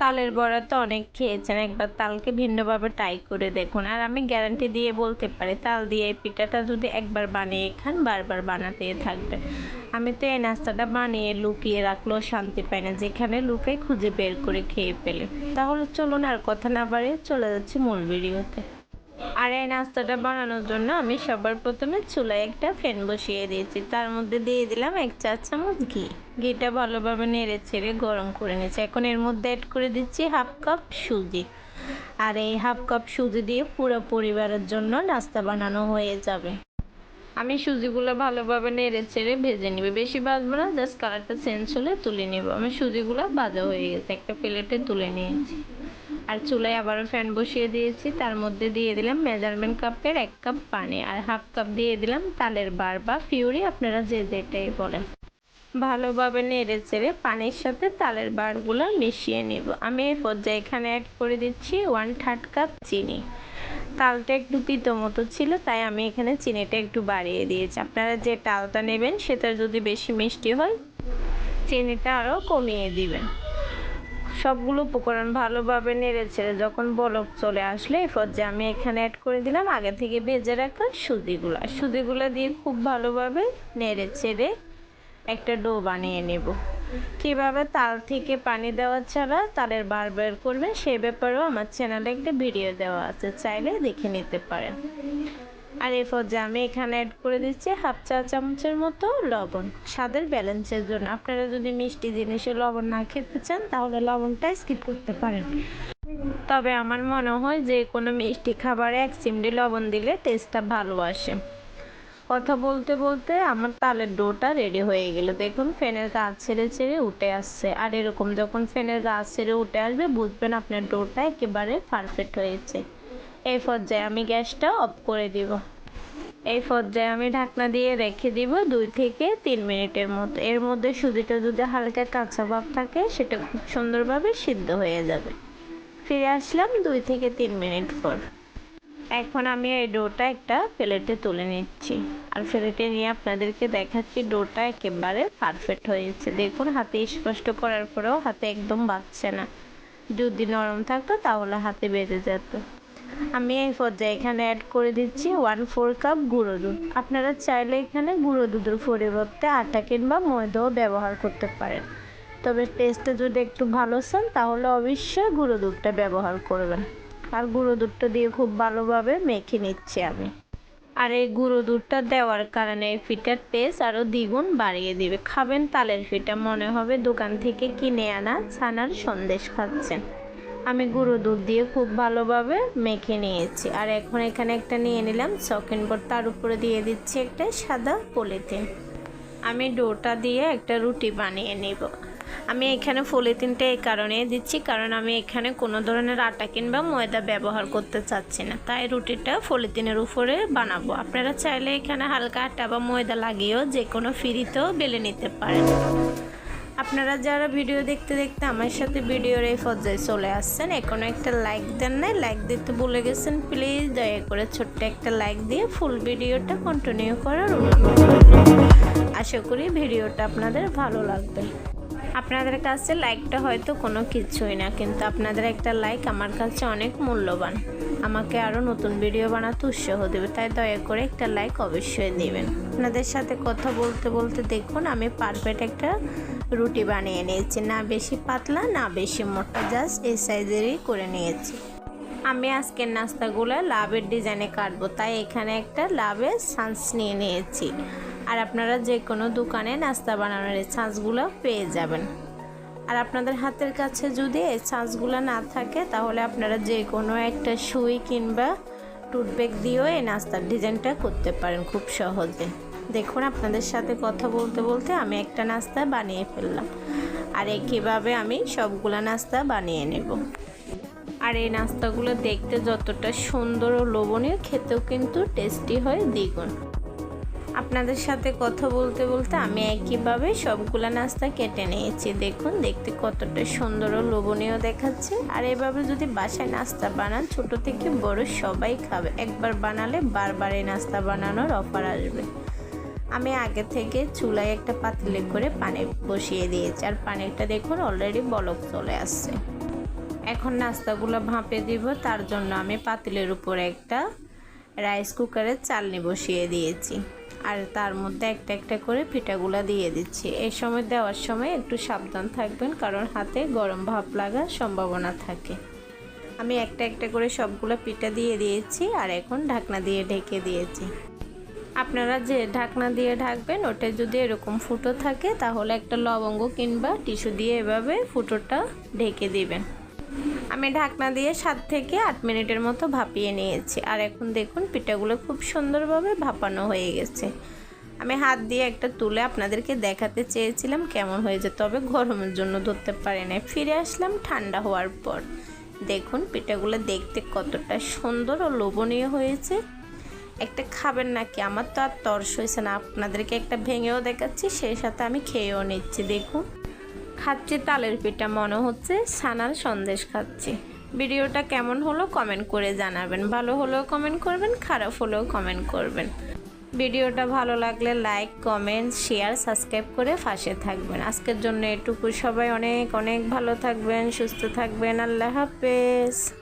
তালের বড়া তো অনেক খেয়েছেন, একবার তালকে ভিন্নভাবে ট্রাই করে দেখুন। আর আমি গ্যারান্টি দিয়ে বলতে পারি, তাল দিয়ে এই পিঠাটা যদি একবার বানিয়ে খান, বারবার বানাতে থাকবে। আমি তো এই নাস্তাটা বানিয়ে লুকিয়ে রাখলেও শান্তি পাই না, যেখানে লুকে খুঁজে বের করে খেয়ে ফেলে। তাহলে চলুন আর কথা না বাড়িয়ে চলে যাচ্ছি মূল ভিডিওতে আর এই নাস্তাটা বানানোর জন্য আমি সবার প্রথমে চুলায় একটা ফ্যান বসিয়ে দিয়েছি। তার মধ্যে দিয়ে দিলাম এক চা চামচ ঘি। ঘিটা ভালোভাবে নেড়ে ছেড়ে গরম করে নিয়েছি। এখন এর মধ্যে অ্যাড করে দিচ্ছি হাফ কাপ সুজি। আর এই হাফ কাপ সুজি দিয়ে পুরো পরিবারের জন্য নাস্তা বানানো হয়ে যাবে। আমি সুজিগুলো ভালোভাবে নেড়ে ছেড়ে ভেজে নিব। বেশি ভাজবো না, জাস্ট কালারটা চেঞ্জ হলে তুলে নিব। আমি সুজিগুলো ভাজা হয়ে গেছে, একটা প্লেটে তুলে নিয়েছি। আর চুলায় আবারও ফ্যান বসিয়ে দিয়েছি। তার মধ্যে দিয়ে দিলাম মেজারমেন্ট কাপের এক কাপ পানি আর হাফ কাপ দিয়ে দিলাম তালের বার বা ফিউরি আপনারা যে যেটাই বলেন। ভালোভাবে নেড়ে চেড়ে পানির সাথে তালের বারগুলো মিশিয়ে নেব। আমি এই পর্যায়ে এখানে অ্যাড করে দিচ্ছি ওয়ান থার্ড কাপ চিনি। তালটা একটু তিতো মতো ছিল, তাই আমি এখানে চিনিটা একটু বাড়িয়ে দিয়েছি। আপনারা যে তালটা নেবেন সেটা যদি বেশি মিষ্টি হয়, চিনিটা আরও কমিয়ে দিবেন। সবগুলো উপকরণ ভালোভাবে নেড়ে ছেড়ে যখন বলক চলে আসলে, এই পর্যায়ে আমি এখানে অ্যাড করে দিলাম আগে থেকে ভেজে রাখা সুজিগুলো সুজিগুলো দিয়ে খুব ভালোভাবে নেড়ে ছেড়ে একটা ডো বানিয়ে নেব। কীভাবে তাল থেকে পানি দেওয়া ছাড়া তালের বার বের করবেন সেই ব্যাপারেও আমার চ্যানেলে একটা ভিডিও দেওয়া আছে, চাইলে দেখে নিতে পারেন। আর এই পর্যায়ে আমি এখানে অ্যাড করে দিচ্ছি হাফ চা চামচের মতো লবণ। স্বাদের ব্যালেন্সের জন্য। আপনারা যদি মিষ্টি জিনিসে লবণ না খেতে চান, তাহলে লবণটা স্কিপ করতে পারেন। তবে আমার মনে হয় যে কোনো মিষ্টি খাবারে এক চিমড়ি লবণ দিলে টেস্টটা ভালো আসে। কথা বলতে বলতে আমার তালের ডোটা রেডি হয়ে গেল। দেখুন ফ্যানের গাছ ছেড়ে ছেড়ে উঠে আসছে। আর এরকম যখন ফ্যানের গাছ ছেড়ে উঠে আসবে, বুঝবেন আপনার ডোটা একেবারে পারফেক্ট হয়েছে। এই পর্যায়ে আমি গ্যাসটা অফ করে দিব। এই পর্যায়ে আমি ঢাকনা দিয়ে রেখে দিব দুই থেকে তিন মিনিটের মতো। এর মধ্যে সুজিটা যদি হালকা কাঁচা ভাব থাকে, সেটা খুব সুন্দরভাবে সিদ্ধ হয়ে যাবে। ফিরে আসলাম দুই থেকে তিন মিনিট পর। এখন আমি এই ডোটা একটা প্লেটে তুলে নিচ্ছি। আর প্লেটে নিয়ে আপনাদেরকে দেখাচ্ছি ডোটা একেবারে পারফেক্ট হয়েছে। দেখুন, হাতে স্পষ্ট করার পরেও হাতে একদম বাঁচছে না। যদি নরম থাকতো, তাহলে হাতে বেঁধে যেত। আমি এই পর্যায়ে এখানে অ্যাড করে দিচ্ছি ওয়ান ফোর কাপ গুঁড়ো দুধ। আপনারা চাইলে এখানে গুঁড়ো দুধের পরিবর্তে আটা কিংবা ময়দাও ব্যবহার করতে পারেন। তবে টেস্টটা যদি একটু ভালো চান, তাহলে অবশ্যই গুঁড়ো দুধটা ব্যবহার করবেন। আর গুঁড়ো দুধটা দিয়ে খুব ভালোভাবে মেখে নিচ্ছি আমি। আর এই গুঁড়ো দুধটা দেওয়ার কারণে এই ফিটার টেস্ট আরও দ্বিগুণ বাড়িয়ে দিবে। খাবেন তালের ফিটা, মনে হবে দোকান থেকে কিনে আনা ছানার সন্দেশ খাচ্ছেন। আমি গুঁড়ো দুধ দিয়ে খুব ভালোভাবে মেখে নিয়েছি। আর এখন এখানে একটা নিয়ে নিলাম চকেন বোর্ড। তার উপরে দিয়ে দিচ্ছি একটা সাদা পলিথিন। আমি ডোটা দিয়ে একটা রুটি বানিয়ে নেব। আমি এখানে পলিথিনটা এই কারণে দিচ্ছি, কারণ আমি এখানে কোনো ধরনের আটা কিংবা ময়দা ব্যবহার করতে চাচ্ছি না। তাই রুটিটা পলিথিনের উপরে বানাবো। আপনারা চাইলে এখানে হালকা আটা বা ময়দা লাগিয়েও যে কোনো ফ্রিতেও বেলে নিতে পারেন। আপনারা যারা ভিডিও দেখতে দেখতে আমার সাথে ভিডিওর এই পর্যায়ে চলে আসছেন এখনও একটা লাইক দেন নাই। লাইক দিতে ভুলে গেছেন প্লিজ দয়া করে ছোট্ট একটা লাইক দিয়ে ফুল ভিডিওটা কন্টিনিউ করার আশা করি ভিডিওটা আপনাদের ভালো লাগবে। আপনাদের কাছে লাইকটা হয়তো কোনো কিছুই না, কিন্তু আপনাদের একটা লাইক আমার কাছে অনেক মূল্যবান। আমাকে আরও নতুন ভিডিও বানাতে উৎসাহ দেবে, তাই দয়া করে একটা লাইক অবশ্যই দেবেন। আপনাদের সাথে কথা বলতে বলতে দেখুন, আমি পারফেক্ট একটা রুটি বানিয়ে নিয়েছি। না বেশি পাতলা, না বেশি মোটা জাস্ট এই সাইজেরই করে নিয়েছি। আমি আজকের নাস্তাগুলো লাভের ডিজাইনে কাটবো, তাই এখানে একটা লাভের সান্স নিয়ে নিয়েছি। আর আপনারা যে কোনো দোকানে নাস্তা বানানোর এই ছাঁচগুলো পেয়ে যাবেন। আর আপনাদের হাতের কাছে যদি এই ছাঁচগুলো না থাকে, তাহলে আপনারা যে কোনো একটা সুই কিংবা টুথব্যাগ দিয়েও এই নাস্তার ডিজাইনটা করতে পারেন খুব সহজে। দেখুন, আপনাদের সাথে কথা বলতে বলতে আমি একটা নাস্তা বানিয়ে ফেললাম। আর একইভাবে আমি সবগুলা নাস্তা বানিয়ে নেব। আর এই নাস্তাগুলো দেখতে যতটা সুন্দর ও লোভনীয়, খেতেও কিন্তু টেস্টি হয়, দ্বিগুণ। আপনাদের সাথে কথা বলতে বলতে আমি একইভাবে সবগুলা নাস্তা কেটে নিয়েছি। দেখুন, দেখতে কতটা সুন্দর ও লোভনীয় দেখাচ্ছে। আর এভাবে যদি বাসায় নাস্তা বানান, ছোট থেকে বড় সবাই খাবে। একবার বানালে বারবার এই নাস্তা বানানোর অফার আসবে। আমি আগে থেকে চুলায় একটা পাতিলে করে পানি বসিয়ে দিয়েছি। আর পানিটা দেখুন অলরেডি বলক চলে আসছে। এখন নাস্তাগুলো ভাঁপে দিব, তার জন্য আমি পাতিলের উপর একটা রাইস কুকারের চালনি বসিয়ে দিয়েছি। আর তার মধ্যে একটা একটা করে পিঠাগুলো দিয়ে দিচ্ছি। এই সময় দেওয়ার সময় একটু সাবধান থাকবেন, কারণ হাতে গরম ভাপ লাগার সম্ভাবনা থাকে। আমি একটা একটা করে সবগুলো পিঠা দিয়ে দিয়েছি, আর এখন ঢাকনা দিয়ে ঢেকে দিয়েছি। আপনারা যে ঢাকনা দিয়ে ঢাকবেন, ওটা যদি এরকম ফুটো থাকে, তাহলে একটা লবঙ্গ কিংবা টিস্যু দিয়ে এভাবে ফুটোটা ঢেকে দিবেন। আমি ঢাকনা দিয়ে সাত থেকে আট মিনিটের মতো ভাপিয়ে নিয়েছি। আর এখন দেখুন, পিঠাগুলো খুব সুন্দরভাবে ভাপানো হয়ে গেছে। আমি হাত দিয়ে একটা তুলে আপনাদেরকে দেখাতে চেয়েছিলাম কেমন হয়েছে, তবে গরমের জন্য ধরতে পারি না ফিরে আসলাম ঠান্ডা হওয়ার পর। দেখুন, পিঠাগুলো দেখতে কতটা সুন্দর ও লোভনীয় হয়েছে। একটা খাবেন নাকি? আমার তো আর তর্স হয়েছে না। আপনাদেরকে একটা ভেঙেও দেখাচ্ছি, সেই সাথে আমি খেয়েও নিচ্ছি। দেখুন, খাচ্ছি তালের পিঠা, মনে হচ্ছে ছানার সন্দেশ খাচ্ছি। ভিডিওটা কেমন হলো কমেন্ট করে জানাবেন। ভালো হলেও কমেন্ট করবেন, খারাপ হলেও কমেন্ট করবেন। ভিডিওটা ভালো লাগলে লাইক, কমেন্ট, শেয়ার, সাবস্ক্রাইব করে পাশে থাকবেন। আজকের জন্য এটুকু। সবাই অনেক অনেক ভালো থাকবেন, সুস্থ থাকবেন। আল্লাহ হাফেজ।